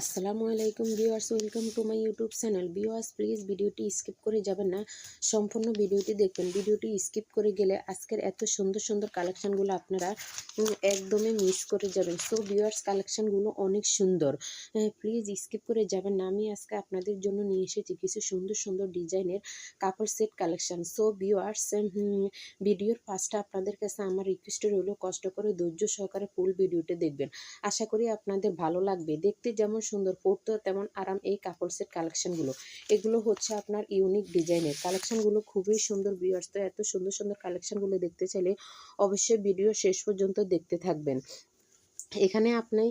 আসসালামু আলাইকুম viewers, welcome to my YouTube channel. Viewers, please ভিডিওটি স্কিপ করে যাবেন না, সম্পূর্ণ ভিডিওটি দেখবেন। ভিডিওটি স্কিপ করে গেলে আজকের এত সুন্দর সুন্দর কালেকশানগুলো আপনারা একদমই মিস করে যাবেন। সো ভিউয়ার্স, কালেকশানগুলো অনেক সুন্দর। প্লিজ স্কিপ করে যাবেন না, আমি আজকে আপনাদের জন্য নিয়ে এসেছি কিছু সুন্দর সুন্দর ডিজাইনের কাপড় সেট কালেকশান। সো ভিউয়ার্স ভিডিওর ফার্স্টে আপনাদের কাছে আমার রিকোয়েস্ট রইল, কষ্ট করে ধৈর্য সহকারে ফুল ভিডিওটি দেখবেন। আশা করি আপনাদের ভালো লাগবে। দেখতে যেমন সুন্দর পরতেও তেমন আরাম এই কাপড় সেট কালেকশনগুলো এগুলো হচ্ছে আপনার ইউনিক ডিজাইনের কালেকশনগুলো খুবই সুন্দর বিয়ার্স তো এত সুন্দর সুন্দর কালেকশনগুলো দেখতে চাইলে অবশ্যই ভিডিও শেষ পর্যন্ত দেখতে থাকবেন। এখানে আপনি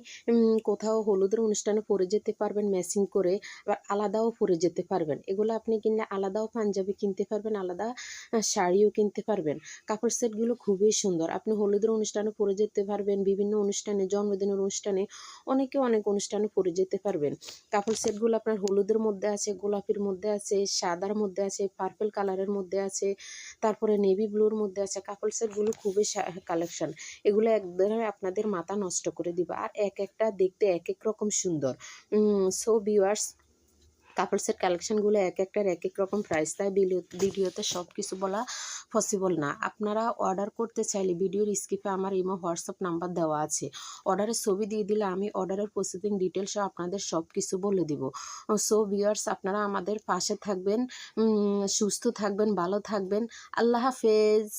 কোথাও হলুদের অনুষ্ঠানে পরে যেতে পারবেন, ম্যাচিং করে আবার আলাদাও পরে যেতে পারবেন। এগুলো আপনি কিনলে আলাদাও পাঞ্জাবি কিনতে পারবেন, আলাদা শাড়িও কিনতে পারবেন। কাপড় সেটগুলো খুবই সুন্দর। আপনি হলুদের অনুষ্ঠানে পরে যেতে পারবেন, বিভিন্ন অনুষ্ঠানে, জন্মদিনের অনুষ্ঠানে অনেকে অনেক অনুষ্ঠানে পরে যেতে পারবেন। কাপড় সেটগুলো আপনার হলুদের মধ্যে আছে, গোলাপির মধ্যে আছে, সাদার মধ্যে আছে পার্পল কালারের মধ্যে আছে, তারপরে নেভি ব্লুর মধ্যে আছে। কাপড় সেটগুলো খুবই কালেকশন এগুলো একদম আপনাদের মাথা নষ্ট করে দিবে। আর এক একটা দেখতে এক এক রকম সুন্দর। সো ভিউয়ার্স কাপড় সেট কালেকশনগুলো এক একটার এক এক রকম প্রাইস তাই ভিডিও- ভিডিওতে সব কিছু বলা পসিবল না। আপনারা অর্ডার করতে চাইলে ভিডিওর স্কিপে আমার ইমো হোয়াটসঅ্যাপ নাম্বার দেওয়া আছে। অর্ডারের ছবি দিয়ে দিলে আমি অর্ডারের প্রসেসিং ডিটেলসও আপনাদের সব কিছু বলে দিব। সো ভিউয়ার্স আপনারা আমাদের পাশে থাকবেন সুস্থ থাকবেন, ভালো থাকবেন। আল্লাহ হাফেজ।